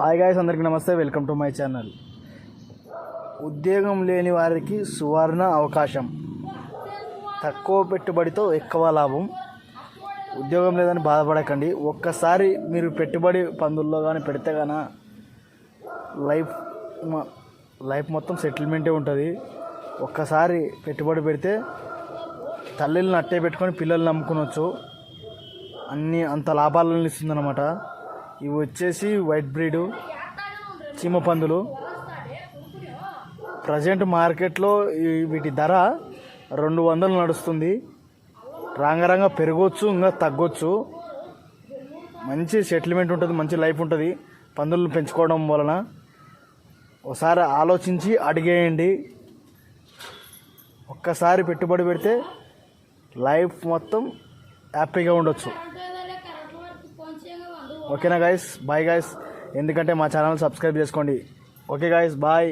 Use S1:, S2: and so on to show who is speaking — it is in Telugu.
S1: హాయ్ గాయస్ అందరికీ నమస్తే వెల్కమ్ టు మై ఛానల్ ఉద్యోగం లేని వారికి సువర్ణ అవకాశం. తక్కువ పెట్టుబడితో ఎక్కువ లాభం. ఉద్యోగం లేదని బాధపడకండి. ఒక్కసారి మీరు పెట్టుబడి పందుల్లో కానీ పెడితే కానీ లైఫ్ లైఫ్ మొత్తం సెటిల్మెంటే ఉంటుంది. ఒక్కసారి పెట్టుబడి పెడితే తల్లిని అట్టే పెట్టుకొని పిల్లల్ని నమ్ముకునొచ్చు. అన్నీ అంత లాభాలను ఇస్తుందన్నమాట. ఇవి వచ్చేసి వైట్ బ్రీడు చీమ పందులు. ప్రజెంట్ మార్కెట్లో వీటి ధర రెండు వందలు నడుస్తుంది. రాంగరంగా పెరగవచ్చు ఇంకా తగ్గొచ్చు. మంచి సెటిల్మెంట్ ఉంటుంది మంచి లైఫ్ ఉంటుంది పందులను పెంచుకోవడం వలన. ఒకసారి ఆలోచించి అడిగేయండి. ఒక్కసారి పెట్టుబడి పెడితే లైఫ్ మొత్తం హ్యాపీగా ఉండొచ్చు. ఓకేనా గాయస్ బాయ్ గాయస్ ఎందుకంటే మా ఛానల్ సబ్స్క్రైబ్ చేసుకోండి. Okay guys bye